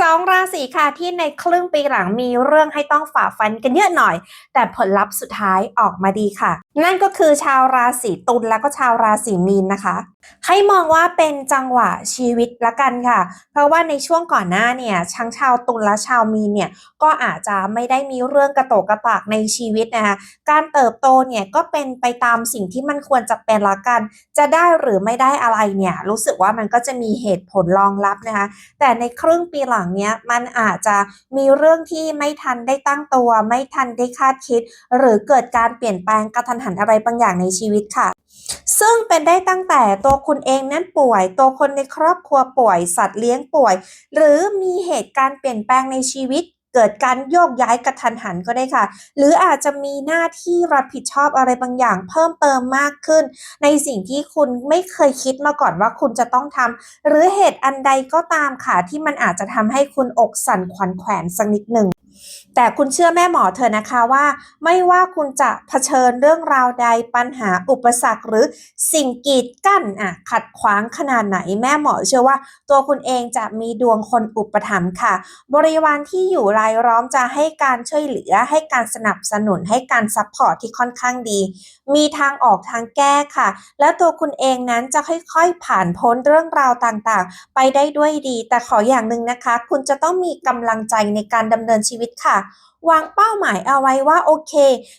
สองราศีค่ะที่ในครึ่งปีหลังมีเรื่องให้ต้องฝ่าฟันกันเยอะหน่อย แต่ผลลัพธ์สุดท้ายออกมาดีค่ะ นั่นก็คือชาวราศีตุลแล้วก็ชาวราศีมีนนะคะ ให้มองว่าเป็นจังหวะชีวิตละกันค่ะ เพราะว่าในช่วงก่อนหน้าเนี่ยทั้งชาวตุลและชาวมีนเนี่ยก็อาจจะไม่ได้มีเรื่องกระโตกกระตากในชีวิตนะคะการเติบโตเนี่ยก็เป็นไปตามสิ่งที่มันควรจะเป็นละกัน จะได้หรือไม่ได้อะไรเนี่ยรู้สึกว่ามันก็จะมีเหตุผลรองรับนะคะแต่ในครึ่งปีหลังเนี้ยมันอาจจะมีเรื่องที่ไม่ทันได้ตั้งตัว ไม่ทันได้คาดคิด หรือเกิดการเปลี่ยนแปลงกระทันหันอะไรบางอย่างในชีวิตค่ะ ซึ่งเป็นได้ตั้งแต่ตัวคุณเองนั้นป่วย ตัวคนในครอบครัวป่วย สัตว์เลี้ยงป่วย หรือมีเหตุการณ์เปลี่ยนแปลงในชีวิต เกิดการโยกย้ายกระทันหันก็ได้ค่ะ หรืออาจจะมีหน้าที่รับผิดชอบอะไรบางอย่าง เพิ่มเติมมากขึ้น ในสิ่งที่คุณไม่เคยคิดมาก่อนว่าคุณจะต้องทำหรือเหตุอันใดก็ตามค่ะที่มันอาจจะทำให้คุณอกสั่นขวัญแขวนสักนิดหนึ่ง แต่คุณเชื่อแม่หมอเธอนะคะว่า ไม่ว่าคุณจะเผชิญเรื่องราวใดปัญหาอุปสรรคหรือสิ่งกีดกั้นอะขัดขวางขนาดไหนแม่หมอเชื่อว่า ตัวคุณเองจะมีดวงคนอุปถัมภ์ค่ะ บริวารที่อยู่รายล้อมจะให้การช่วยเหลือ ให้การสนับสนุนให้การซัพพอร์ตที่ค่อนข้างดี มีทางออกทางแก้ค่ะ และตัวคุณเองนั้นจะค่อยๆผ่านพ้นเรื่องราวต่างๆ ไปได้ด้วยดี แต่ขออย่างหนึ่งนะคะ คุณจะต้องมีกำลังใจในการดำเนินชีวิตค่ะ วางเป้าหมายเอาไว้ว่าโอเค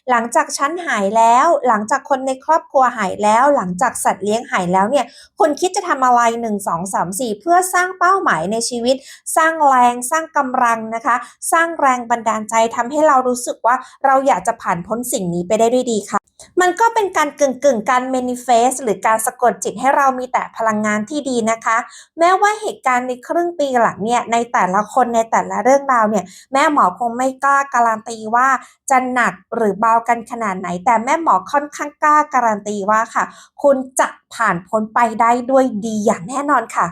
หลังจากฉันหายแล้ว หลังจากคนในครอบครัวหายแล้ว หลังจากสัตว์เลี้ยงหายแล้วเนี่ยคุณคิดจะทำอะไร 1 2 3 4 เพื่อสร้างเป้าหมายในชีวิต สร้างแรงสร้างกำลังนะคะ สร้างแรงบันดาลใจทำให้เรารู้สึกว่าเราอยากจะผ่านพ้นสิ่งนี้ไปได้ด้วยดีค่ะมันก็เป็นการกึ่งกึ่งการ manifest หรือการสะกดจิตให้เรามีแต่พลังงานที่ดีนะคะ แม้ว่าเหตุการณ์ในครึ่งปีหลังเนี่ยในแต่ละคนในแต่ละเรื่องราวเนี่ยแม่หมอคงไม่กล้าการันตีว่าจะหนักหรือเบากันขนาดไหน แต่แม่หมอค่อนข้างกล้าการันตีว่าค่ะ คุณจะผ่านพ้นไปได้ด้วยดีอย่างแน่นอนค่ะ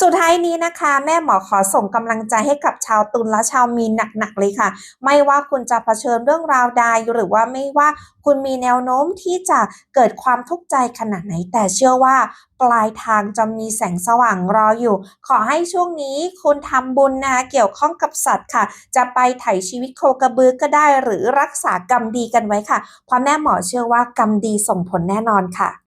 สุดท้ายนี้นะคะ แม่หมอขอส่งกำลังใจให้กับชาวตุลและชาวมีนหนักๆเลยค่ะ ไม่ว่าคุณจะเผชิญเรื่องราวใดหรือว่าไม่ว่าคุณมีแนวโน้มที่จะเกิดความทุกข์ใจขนาดไหน แต่เชื่อว่าปลายทางจะมีแสงสว่างรออยู่ ขอให้ช่วงนี้คุณทำบุญนะเกี่ยวข้องกับสัตว์ค่ะ จะไปไถ่ชีวิตโคกระบือก็ได้หรือรักษากรรมดีกันไว้ค่ะเพราะแม่หมอเชื่อว่ากรรมดีส่งผลแน่นอนค่ะ